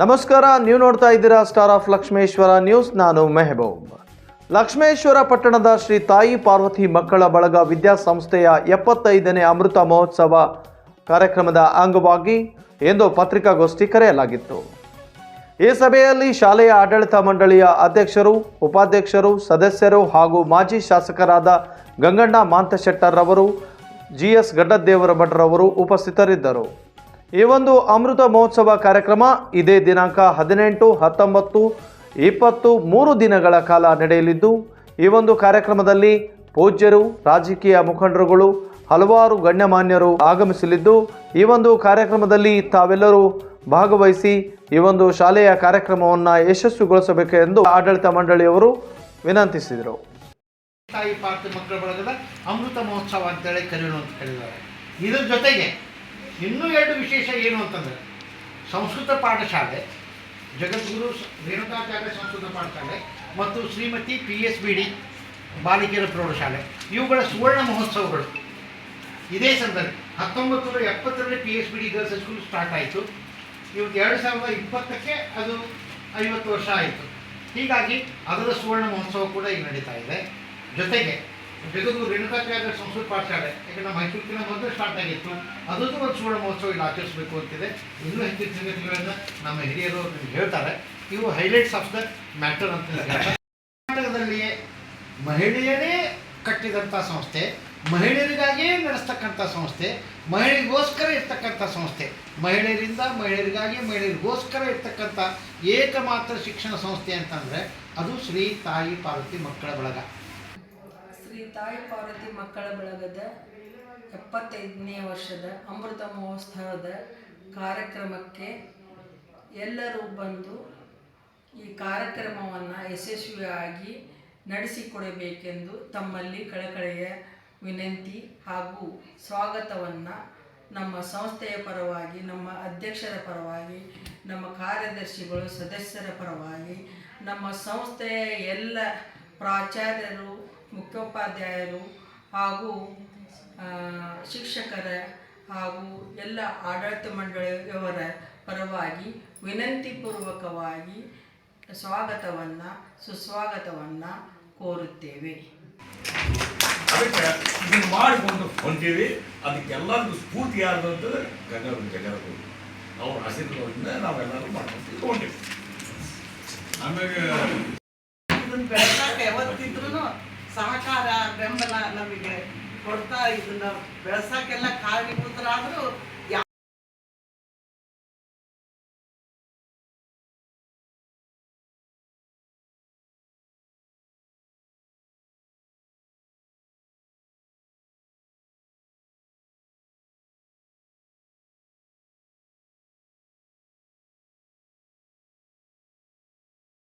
ನಮಸ್ಕಾರ, ನೀವು ನೋಡ್ತಾ ಇದ್ದೀರಾ ಸ್ಟಾರ್ ಆಫ್ ಲಕ್ಷ್ಮೇಶ್ವರ ನ್ಯೂಸ್ ನಾನು ಮೆಹಬೂಬ್. ಲಕ್ಷ್ಮೇಶ್ವರ ಪಟ್ಟಣದ ಶ್ರೀ ತಾಯಿ ಪಾರ್ವತಿ ಮಕ್ಕಳ ಬಳಗ ವಿದ್ಯಾಸಂಸ್ಥೆಯ ಎಪ್ಪತ್ತೈದನೇ ಅಮೃತ ಮಹೋತ್ಸವ ಕಾರ್ಯಕ್ರಮದ ಅಂಗವಾಗಿ ಎಂದು ಪತ್ರಿಕಾಗೋಷ್ಠಿ ಕರೆಯಲಾಗಿತ್ತು. ಈ ಸಭೆಯಲ್ಲಿ ಶಾಲೆಯ ಆಡಳಿತ ಮಂಡಳಿಯ ಅಧ್ಯಕ್ಷರು, ಉಪಾಧ್ಯಕ್ಷರು, ಸದಸ್ಯರು ಹಾಗೂ ಮಾಜಿ ಶಾಸಕರಾದ ಗಂಗಣ್ಣ ಮಾಂತಶೆಟ್ಟರ್ರವರು, ಜಿ ಎಸ್ ಗಡ್ಡದೇವರ ಭಟ್ರವರು ಉಪಸ್ಥಿತರಿದ್ದರು. ಈ ಒಂದು ಅಮೃತ ಮಹೋತ್ಸವ ಕಾರ್ಯಕ್ರಮ ಇದೇ ದಿನಾಂಕ ಹದಿನೆಂಟು, ಹತ್ತೊಂಬತ್ತು, ಇಪ್ಪತ್ತು, ಮೂರು ದಿನಗಳ ಕಾಲ ನಡೆಯಲಿದ್ದು, ಈ ಒಂದು ಕಾರ್ಯಕ್ರಮದಲ್ಲಿ ಪೂಜ್ಯರು, ರಾಜಕೀಯ ಮುಖಂಡರುಗಳು, ಹಲವಾರು ಗಣ್ಯಮಾನ್ಯರು ಆಗಮಿಸಲಿದ್ದು, ಈ ಒಂದು ಕಾರ್ಯಕ್ರಮದಲ್ಲಿ ತಾವೆಲ್ಲರೂ ಭಾಗವಹಿಸಿ ಈ ಒಂದು ಶಾಲೆಯ ಕಾರ್ಯಕ್ರಮವನ್ನು ಯಶಸ್ವಿಗೊಳಿಸಬೇಕೆಂದು ಆಡಳಿತ ಮಂಡಳಿಯವರು ವಿನಂತಿಸಿದರು. ತಾಯಿ ಮಕ್ಕಳ ಬಳಗದ ಅಮೃತ ಮಹೋತ್ಸವ ಅಂತೇಳಿ ಕರೆಯೋಣ ಅಂತ ಹೇಳಿದ್ದಾರೆ. ಇದರ ಜೊತೆಗೆ ಇನ್ನೂ ಎರಡು ವಿಶೇಷ ಏನು ಅಂತಂದರೆ, ಸಂಸ್ಕೃತ ಪಾಠಶಾಲೆ, ಜಗದ್ಗುರು ರೇಣುಕಾಚಾರ್ಯ ಸಂಸ್ಕೃತ ಪಾಠಶಾಲೆ ಮತ್ತು Shrimati P S B D ಬಾಲಿಕೆಯರ ಪ್ರೌಢಶಾಲೆ. ಇವುಗಳ ಸುವರ್ಣ ಮಹೋತ್ಸವಗಳು. ಇದೇ ಸಂದರ್ಭ ಹತ್ತೊಂಬತ್ತು ನೂರ ಎಪ್ಪತ್ತರಲ್ಲಿ P S B D girls school start ಆಯಿತು. ಇವತ್ತು ಎರಡು ಸಾವಿರದ ಇಪ್ಪತ್ತಕ್ಕೆ ಅದು ಐವತ್ತು ವರ್ಷ ಆಯಿತು. ಹೀಗಾಗಿ ಅದರ ಸುವರ್ಣ ಮಹೋತ್ಸವ ಕೂಡ ಈಗ ನಡೀತಾ ಇದೆ. ಜೊತೆಗೆ ಜಗದ್ಗುರು ರೇಣುಕಾಚಾರ್ಯ ಸಂಸ್ಕೃತ ಪಾಠಶಾಲೆ ಯಾಕಂದ್ರೆ ಮೈಸೂರಿನ ಮೊದಲು ಸ್ಟಾರ್ಟ್ ಆಗಿತ್ತು. ಅದನ್ನು ಒಂದು ಸುವರ್ಣ ಮಹೋತ್ಸವ ಇಲ್ಲಿ ಆಚರಿಸಬೇಕು ಅಂತಿದೆ. ಇನ್ನೂ ಹೆಚ್ಚಿನ ಸಂಗತಿಗಳನ್ನು ನಮ್ಮ ಹಿರಿಯರು ಹೇಳ್ತಾರೆ. ಇವು ಹೈಲೈಟ್ಸ್ ಆಫ್ ದ ಮ್ಯಾಟರ್ ಅಂತ ಕರ್ನಾಟಕದಲ್ಲಿಯೇ ಮಹಿಳೆಯರೇ ಕಟ್ಟಿದಂಥ ಸಂಸ್ಥೆ, ಮಹಿಳೆಯರಿಗಾಗಿಯೇ ನಡೆಸ್ತಕ್ಕಂಥ ಸಂಸ್ಥೆ ಮಹಿಳೆಗೋಸ್ಕರ ಇರ್ತಕ್ಕಂಥ ಸಂಸ್ಥೆ. ಮಹಿಳೆಯರಿಂದ ಮಹಿಳೆಯರಿಗಾಗಿ ಮಹಿಳೆಯರಿಗೋಸ್ಕರ ಇರ್ತಕ್ಕಂಥ ಏಕಮಾತ್ರ ಶಿಕ್ಷಣ ಸಂಸ್ಥೆ ಅಂತಂದರೆ ಅದು ಶ್ರೀ ತಾಯಿ ಪಾರ್ವತಿ ಮಕ್ಕಳ ಬಳಗ. ತಾಯಿ ಪಾರ್ವತಿ ಮಕ್ಕಳ ಬಳಗದ ಎಪ್ಪತ್ತೈದನೇ ವರ್ಷದ ಅಮೃತ ಮಹೋತ್ಸವದ ಕಾರ್ಯಕ್ರಮಕ್ಕೆ ಎಲ್ಲರೂ ಬಂದು ಈ ಕಾರ್ಯಕ್ರಮವನ್ನು ಯಶಸ್ವಿಯಾಗಿ ನಡೆಸಿಕೊಡಬೇಕೆಂದು ತಮ್ಮಲ್ಲಿ ಕಳಕಳೆಯ ವಿನಂತಿ ಹಾಗೂ ಸ್ವಾಗತವನ್ನು ನಮ್ಮ ಸಂಸ್ಥೆಯ ಪರವಾಗಿ, ನಮ್ಮ ಅಧ್ಯಕ್ಷರ ಪರವಾಗಿ, ನಮ್ಮ ಕಾರ್ಯದರ್ಶಿಗಳು, ಸದಸ್ಯರ ಪರವಾಗಿ, ನಮ್ಮ ಸಂಸ್ಥೆಯ ಎಲ್ಲ ಪ್ರಾಚಾರ್ಯರು ಮುಖ್ಯೋಪಾಧ್ಯಾಯರು ಹಾಗೂ ಶಿಕ್ಷಕರ ಹಾಗೂ ಎಲ್ಲ ಆಡಳಿತ ಮಂಡಳಿಯವರ ಪರವಾಗಿ ವಿನಂತಿಪೂರ್ವಕವಾಗಿ ಸ್ವಾಗತವನ್ನು ಸುಸ್ವಾಗತವನ್ನು ಕೋರುತ್ತೇವೆ. ಅದಕ್ಕೆ ಇದು ಮಾಡಿಕೊಂಡು ಹೊಂಟೀವಿ ಅದಕ್ಕೆಲ್ಲರಿಗೂ ಸ್ಫೂರ್ತಿ ಯಾರ್ದು ಅಂತಂದ್ರೆ ಅವ್ರ ಆಶೀರ್ವಾದದಿಂದ ನಾವೆಲ್ಲರೂ ಮಾಡ್ಕೊಂಡು ಆಮೇಲೆ ಸಹಕಾರ ಬೆಂಬಲ ನಮಗೆ ಕೊಡ್ತಾ ಇದನ್ನ ಬೆಳೆಸಕ್ಕೆಲ್ಲ ಕಾರಣೀಭೂತರಾದ್ರು